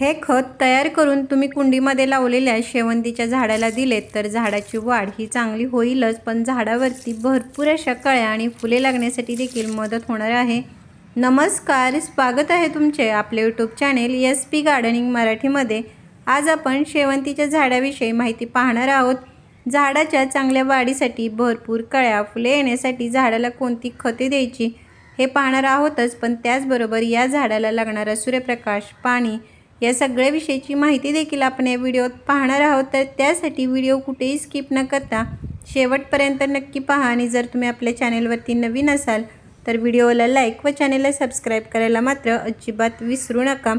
हे खत तयार करून तुम्ही कुंडीमध्ये लावलेल्या शेवंतीच्या झाडाला दिलेत तर झाडाची वाढ ही चांगली होईलच पण झाडावरती भरपूर अशा कळ्या आणि फुले लागण्यासाठी देखील मदत होणार आहे. नमस्कार स्वागत आहे तुमचे आपले YouTube channel S P gardening मराठीमध्ये. आज आपण शेवंतीच्या झाडाविषयी माहिती पाहणार आहोत. झाडाच्या चांगल्या वाढीसाठी भरपूर कळ्या फुले येण्यासाठी झाडाला कोणती खते द्यायची हे पाहणार आहोतच पण त्याचबरोबर या झाडाला लागणारा सूर्यप्रकाश पाणी या सगळ्याविषयीची माहिती देखील आपण या व्हिडिओत पाहणार आहोत. तर त्यासाठी व्हिडिओ कुठेही स्किप न करता शेवटपर्यंत नक्की पहा आणि जर तुम्ही आपल्या चॅनेलवरती नवीन असाल तर व्हिडिओला लाईक व चॅनेलला सबस्क्राईब करायला मात्र अजिबात विसरू नका.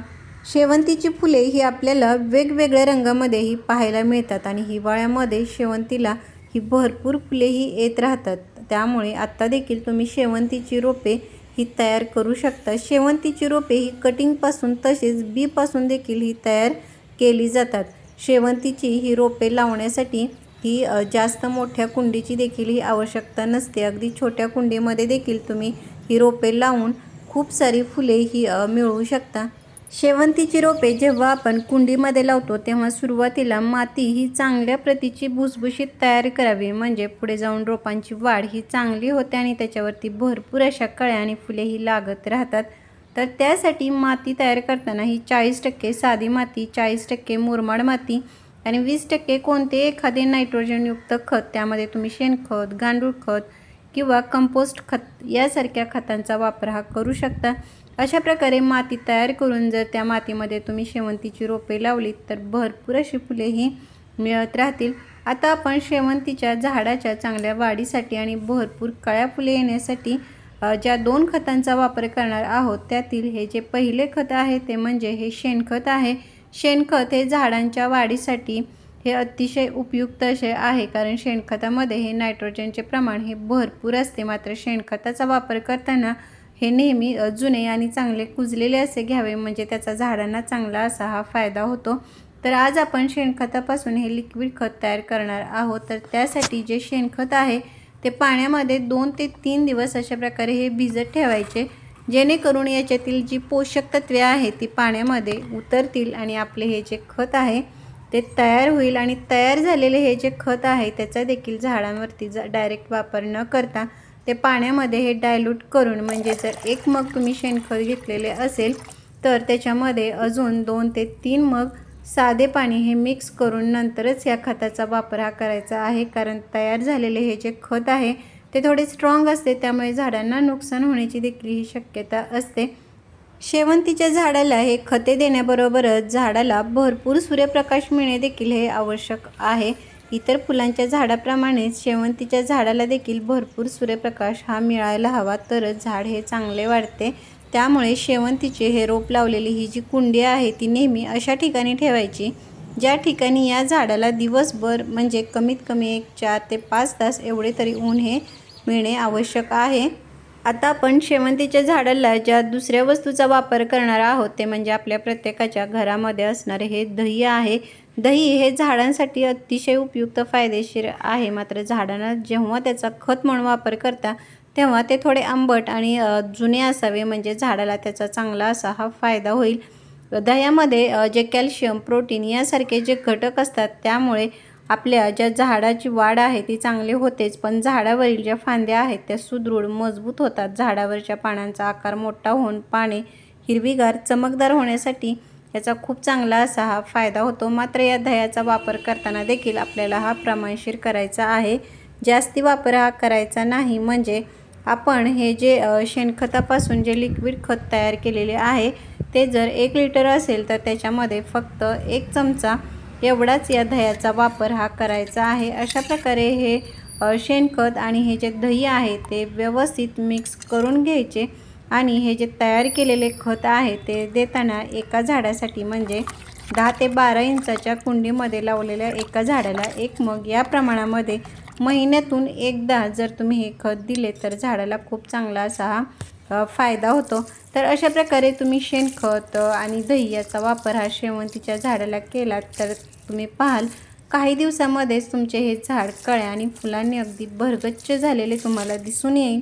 शेवंतीची फुले ही आपल्याला वेगवेगळ्या रंगामध्येही पाहायला मिळतात आणि हिवाळ्यामध्ये शेवंतीला ही भरपूर फुलेही येत राहतात. त्यामुळे आत्ता देखील तुम्ही शेवंतीची रोपे ही तयार करू शकता. शेवंतीची रोपे ही कटिंगपासून तसेच बीपासून देखील ही तयार केली जातात. शेवंतीची ही रोपे लावण्यासाठी ही जास्त मोठ्या कुंडीची देखील ही आवश्यकता नसते. अगदी छोट्या कुंडीमध्ये देखील तुम्ही ही रोपे लावून खूप सारी फुले ही मिळवू शकता. शेवंतीची रोपे जेव्हा आपण कुंडीमध्ये लावतो तेव्हा सुरुवातीला माती ही चांगल्या प्रतीची भुसभुशीत तयार करावी. म्हणजे पुढे जाऊन रोपांची वाढ ही चांगली होते आणि त्याच्यावरती भरपूर अशा कळ्या आणि फुले ही लागत राहतात. तर त्यासाठी माती तयार करताना ही चाळीस टक्के साधी माती चाळीस टक्के मुरमाड माती आणि वीस टक्के कोणते एखादे नायट्रोजनयुक्त खत त्यामध्ये तुम्ही शेणखत गांडूळ खत किंवा कंपोस्ट खत यासारख्या खतांचा वापर हा करू शकता. अशा प्रकारे माती तयार करून जर त्या मातीमध्ये तुम्ही शेवंतीची रोपे लावलीत तर भरपूर अशी फुले ही मिळत राहतील. आता आपण शेवंतीच्या झाडाच्या चांगल्या वाढीसाठी आणि भरपूर कळ्या फुले येण्यासाठी ज्या दोन खतांचा वापर करणार आहोत त्यातील हे जे पहिले खत आहे ते म्हणजे हे शेणखत आहे. शेणखत हे झाडांच्या वाढीसाठी हे अतिशय उपयुक्त असे आहे कारण शेणखतामध्ये हे नायट्रोजनचे प्रमाण हे भरपूर असते. मात्र शेणखताचा वापर करताना हे नेहमी जुने आणि चांगले कुजलेले असे घ्यावे म्हणजे त्याचा झाडांना चांगला असा हा फायदा होतो. तर आज आपण शेणखतापासून हे लिक्विड खत तयार करणार आहोत. तर त्यासाठी जे शेणखत आहे ते पाण्यामध्ये दोन ते तीन दिवस अशा प्रकारे हे भिजत ठेवायचे. जेणेकरून याच्यातील जी पोषक तत्वे आहेत ती पाण्यामध्ये उतरतील आणि आपले हे जे खत आहे ते तयार होईल. आणि तयार झालेले हे जे खत आहे त्याचा देखील झाडांवरती जा डायरेक्ट वापर न करता ते पाण्यामध्ये हे डायल्यूट करून म्हणजे जर एक मग तुम्ही शेणखत घेतलेले असेल तर त्याच्यामध्ये अजून दोन ते तीन मग साधे पाणी हे मिक्स करून नंतरच या खताचा वापर हा करायचा आहे. कारण तयार झालेले हे जे खत आहे ते थोडे स्ट्रॉंग असते. त्यामुळे झाडांना नुकसान होण्याची देखील ही शक्यता असते. शेवंतीच्या झाडाला हे खते देण्याबरोबरच झाडाला भरपूर सूर्यप्रकाश मिळणे देखील हे आवश्यक आहे. इतर फुलांच्या झाडाप्रमाणेच शेवंतीच्या झाडाला देखील भरपूर सूर्यप्रकाश हा मिळायला हवा. तरच झाड हे चांगले वाढते. त्यामुळे शेवंतीचे हे रोप लावलेली ही जी कुंडी आहे ती नेहमी अशा ठिकाणी ठेवायची ज्या ठिकाणी या झाडाला दिवसभर म्हणजे कमीत कमी एक चार ते पाच तास एवढे तरी ऊन हे मिळणे आवश्यक आहे. आता आपण शेवंतीच्या झाडाला ज्या दुसऱ्या वस्तूचा वापर करणार आहोत ते म्हणजे आपल्या प्रत्येकाच्या घरामध्ये असणारे हे दही आहे. दही हे झाडांसाठी अतिशय उपयुक्त फायदेशीर आहे. मात्र झाडांना जेव्हा त्याचा खत म्हणून वापर करता तेव्हा ते थोडे आंबट आणि जुने असावे. म्हणजे झाडाला त्याचा चांगला असा हा फायदा होईल. दह्यामध्ये जे कॅल्शियम प्रोटीन यासारखे जे घटक असतात त्यामुळे आपल्या ज्या झाडाची वाढ आहे ती चांगली होतेच. पण झाडावरील ज्या फांद्या आहेत त्या सुदृढ मजबूत होतात. झाडावरच्या पानांचा आकार मोठा होऊन पाने हिरवीगार चमकदार होण्यासाठी याचा खूप चांगला असा हा फायदा होतो. मात्र या दह्याचा वापर करताना देखील आपल्याला हा प्रमाणशीर करायचा आहे. जास्ती वापर हा करायचा नाही. म्हणजे आपण हे जे शेणखतापासून जे लिक्विड खत तयार केलेले आहे ते जर एक लिटर असेल तर त्याच्यामध्ये फक्त एक चमचा एवढाच या दह्याचा वापर हा करायचा आहे. अशा प्रकारे हे शेणखत आणि हे जे दही आहे ते व्यवस्थित मिक्स करून घ्यायचे. आणि हे जे तयार केलेले खत आहे ते देताना एका झाडासाठी म्हणजे दहा ते बारा इंचाच्या कुंडीमध्ये लावलेल्या एका झाडाला एक मग या प्रमाणामध्ये महिन्यातून एकदा जर तुम्ही हे खत दिले तर झाडाला खूप चांगला असा हा फायदा होतो. तर अशा प्रकारे तुम्ही शेणखत आणि दही याचा वापर हा शेवंतीच्या झाडाला केलात तर तुम्ही पाहाल काही दिवसामध्येच तुमचे हे झाड कळ्या आणि फुलांनी अगदी भरगच्च झालेले तुम्हाला दिसून येईल.